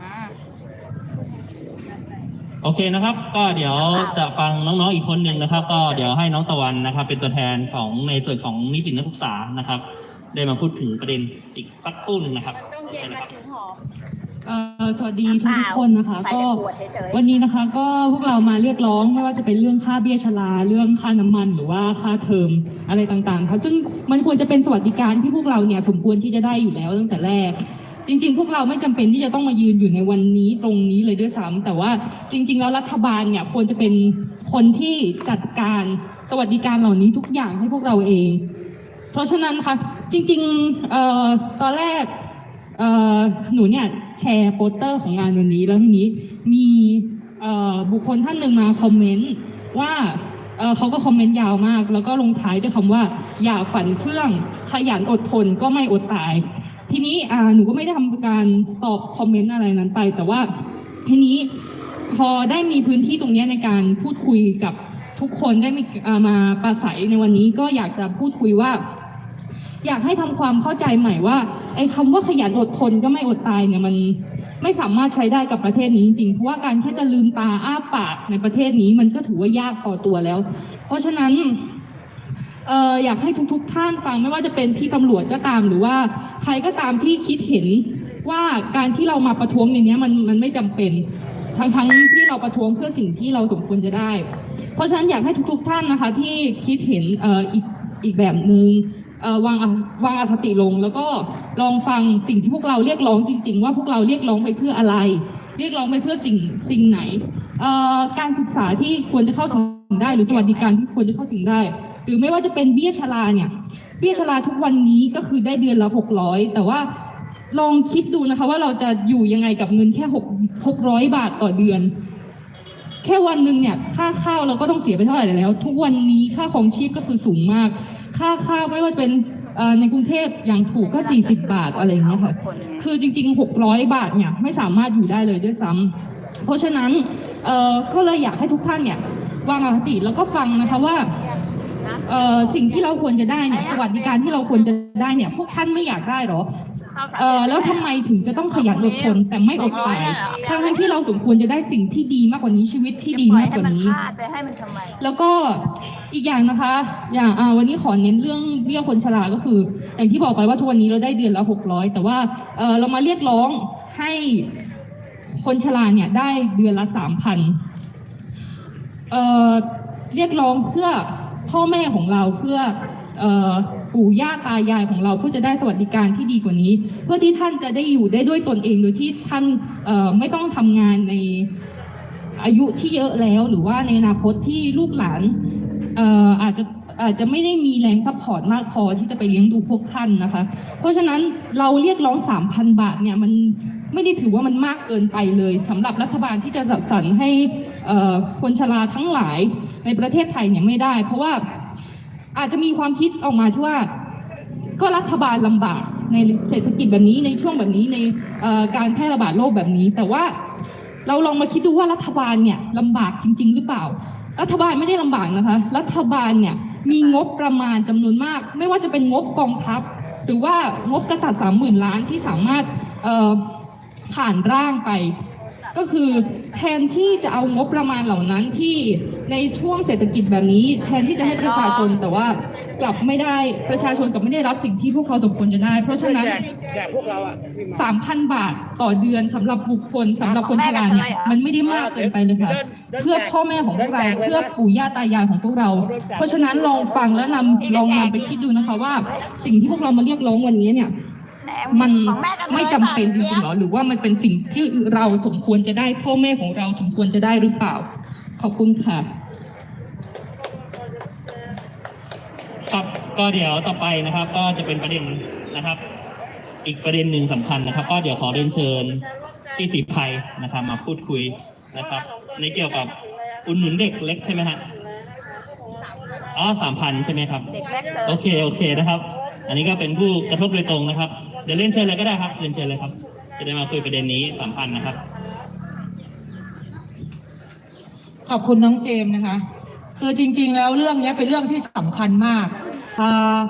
อ่าโอเคนะครับ ก็เดี๋ยวจะฟังน้องๆอีกคนหนึ่งนะครับ ก็เดี๋ยวให้น้องตะวันนะครับ เป็นตัวแทนของในส่วนของนิสิตนักศึกษานะครับ ได้มาพูดถึงประเด็นอีกสักครู่หนึ่งนะครับต้องโอเย็เคนนะนะครับถึงหอมเอ่อสวัสดีทุกทุกๆคนนะคะใส่ก็แต่ขวดเฉยๆวันนี้นะคะ ก็พวกเรามาเรียกร้องไม่ว่าจะเป็นเรื่องค่าเบี้ยชราเรื่องค่าน้ำมันหรือว่าค่าเทอมอะไรต่างๆค่ะซึ่งมันควรจะเป็นสวัสดิการที่พวกเราเนี่ยสมควรที่จะได้อยู่แล้วตั้งแต่แรก จริง ๆ พวกเราไม่จำเป็นที่จะต้องมายืนอยู่ในวันนี้ตรงนี้เลยด้วยซ้ำแต่ว่าจริง ๆ แล้วรัฐบาลเนี่ยควรจะเป็นคนที่จัดการสวัสดิการเหล่านี้ทุกอย่างให้พวกเราเอง เพราะฉะนั้นนะคะจริงๆเอ่อตอนแรกเอ่อหนูเนี่ยแชร์โปสเตอร์ของงานวันนี้แล้วทีนี้มีเอ่อบุคคลท่านหนึ่งมาคอมเมนต์ว่าเอ่อเขาก็คอมเมนต์ยาวมาก แล้วก็ลงท้ายด้วยคำว่า อย่าฝันเฟื่องขยันอดทนก็ไม่อดตาย ทีนี้อ่าหนูก็ไม่ได้ทำการตอบคอมเมนต์อะไรนั้นไป แต่ว่าทีนี้พอได้มีพื้นที่ตรงนี้ในการพูดคุยกับทุกคนได้มีมาปราศัยในวันนี้ก็อยากจะพูดคุยว่า อยากให้ทำความเข้าใจใหม่ว่าไอ้คำว่าขยันอดทนก็ไม่อดตายเนี่ยมันไม่สามารถใช้ได้กับประเทศนี้จริงๆเพราะว่าการแค่จะลืมตาอ้าปากในประเทศนี้มันก็ถือว่ายากพอตัวแล้ว เพราะฉะนั้น เอออยากให้ทุกๆท่านฟังไม่ว่าจะเป็นพี่ตำรวจก็ตามหรือว่า ใครก็ตามที่คิดเห็นว่าการที่เรามาประท้วงในนี้มันมันไม่จำเป็นทั้งทั้งที่เราประท้วงเพื่อสิ่งที่เราสมควรจะได้ เพราะฉะนั้นอยากให้ทุกๆท่านนะคะ ที่คิดเห็นเอ่ออีกอีกแบบหนึ่งเอ่อวางวางอคติลง แล้วก็ลองฟังสิ่งที่พวกเราเรียกร้องจริง ๆ ว่าพวกเราเรียกร้องไปเพื่ออะไร เรียกร้องไปเพื่อสิ่งสิ่งไหนการศึกษาที่ควรจะเข้าถึงได้ หรือสวัสดิการที่ควรจะเข้าถึงได้ หรือไม่ว่าจะเป็นเบี้ยชราเนี่ย เบี้ยชราทุกวันนี้ก็คือได้เดือนละหกร้อยแต่ว่าลองคิดดูนะคะ ว่าเราจะอยู่ยังไงกับเงินแค่หกหกร้อยบาทต่อเดือน แค่วันหนึ่งเนี่ย ค่าข้าวเราก็ต้องเสียไปเท่าไหร่แล้ว ทุกวันนี้ค่าของชีพก็คือสูงมาก ค่าข้าวไม่ว่าจะเป็นในกรุงเทพอย่างถูกก็ 40 บาทอะไรอย่างเงี้ยค่ะ คือจริง ๆ 600 บาทเนี่ยไม่สามารถอยู่ได้เลยด้วยซ้ำเพราะฉะนั้นเอ่อก็เลยอยากให้ทุกท่านเนี่ยวางอคติแล้วก็ฟังนะคะว่า เอ่อสิ่งที่เราควรจะได้เนี่ยสวัสดิการที่เราควรจะได้เนี่ย พวกท่านไม่อยากได้หรอเออแล้วทำไมถึงจะต้องขยันอดทนแต่ไม่อดตายทั้งทั้งๆที่เราสมควรจะได้สิ่งที่ดีมากกว่านี้ชีวิตที่ดีมากกว่านี้จะปล่อยให้มันพลาดไปให้มันทำไมแล้วก็อีกอย่างนะคะ อย่างอ่าวันนี้ขอเน้นเรื่องเบี้ยคนชราก็คือ อย่างที่บอกไปว่าทุกวันนี้เราได้เดือนละหกร้อยแต่ว่าเออเรามาเรียกร้องให้คนชราเนี่ยได้เดือนละสามพันเออเรียกร้องเพื่อ พ่อแม่ของเราเพื่อออปู่ย่าตายายของเราเพื่อจะได้สวัสดิการที่ดีกว่านี้ เพื่อที่ท่านจะได้อยู่ได้ด้วยตนเองโดยที่ท่านไม่ต้องทำงานในอายุที่เยอะแล้วหรือว่าในอนาคตที่ลูกหลานเอ่ออาจจะอาจจะไม่ได้มีแรงซัพพอร์ตมากพอที่จะไปเลี้ยงดูพวกท่านนะคะ เพราะฉะนั้นเราเรียกร้อง 3,000 บาทเนี่ยมัน ไม่ได้ถือว่ามันมากเกินไปเลยสำหรับรัฐบาลที่จะจัดสรรให้คนชราทั้งหลายในประเทศไทยเนี่ยไม่ได้ เพราะว่าอาจจะมีความคิดออกมาที่ว่า ก็รัฐบาลลำบากในเศรษฐกิจแบบนี้ในช่วงแบบนี้ในการแพร่ระบาดโรคแบบนี้ แต่ว่าเราลองมาคิดดูว่ารัฐบาลเนี่ยลำบากจริง ๆ หรือเปล่า รัฐบาลไม่ได้ลำบากนะคะ รัฐบาลเนี่ยมีงบประมาณจำนวนมาก ไม่ว่าจะเป็นงบกองทัพ หรือว่างบกษัตริย์สามหมื่นล้านที่สามารถ ผ่านร่างไป ก็คือแทนที่จะเอางบประมาณเหล่านั้นที่ในช่วงเศรษฐกิจแบบนี้ แทนที่จะให้ประชาชนแต่ว่ากลับไม่ได้ประชาชนกลับไม่ได้รับสิ่งที่พวกเขาสมควรจะได้ เพราะฉะนั้นแจกแจกพวกเราอะที่มาสามพันบาทต่อเดือนสำหรับบุคคลสำหรับคนชราเนี่ยมันไม่ได้มากเกินไปเลยค่ะเพื่อพ่อแม่ของพวกเราเพื่อปู่ย่าตายายของพวกเรา เพราะฉะนั้นลองฟังแล้วนำลองนำไปคิดดูนะคะว่า สิ่งที่พวกเรามาเรียกร้องวันนี้เนี่ย มันไม่จำเป็นจริงๆหรอหรือว่ามันเป็นสิ่งที่เราสมควรจะได้พ่อแม่ของเราสมควรจะได้หรือเปล่า ขอบคุณค่ะครับก็เดี๋ยวต่อไปนะครับ ก็จะเป็นประเด็นนะครับ อีกประเด็นหนึ่งสำคัญนะครับ ก็เดี๋ยวขอเรียนเชิญพี่สีภัยนะครับ มาพูดคุยนะครับ ในเกี่ยวกับอุดหนุนเด็กเล็กใช่ไหมฮะอ๋อสามพันใช่ไหมครับเด็กเล็กเลยโอเค โอเคนะครับ อันนี้ก็เป็นผู้กระทบโดยตรงนะครับเดี๋ยวเล่นเชิญเลยก็ได้ครับเล่นเชิญเลยครับ จะได้มาคุยประเด็นนี้สำคัญนะครับ ขอบคุณน้องเจมส์นะคะ คือจริง ๆ แล้วเรื่องนี้เป็นเรื่องที่สำคัญมากอ่า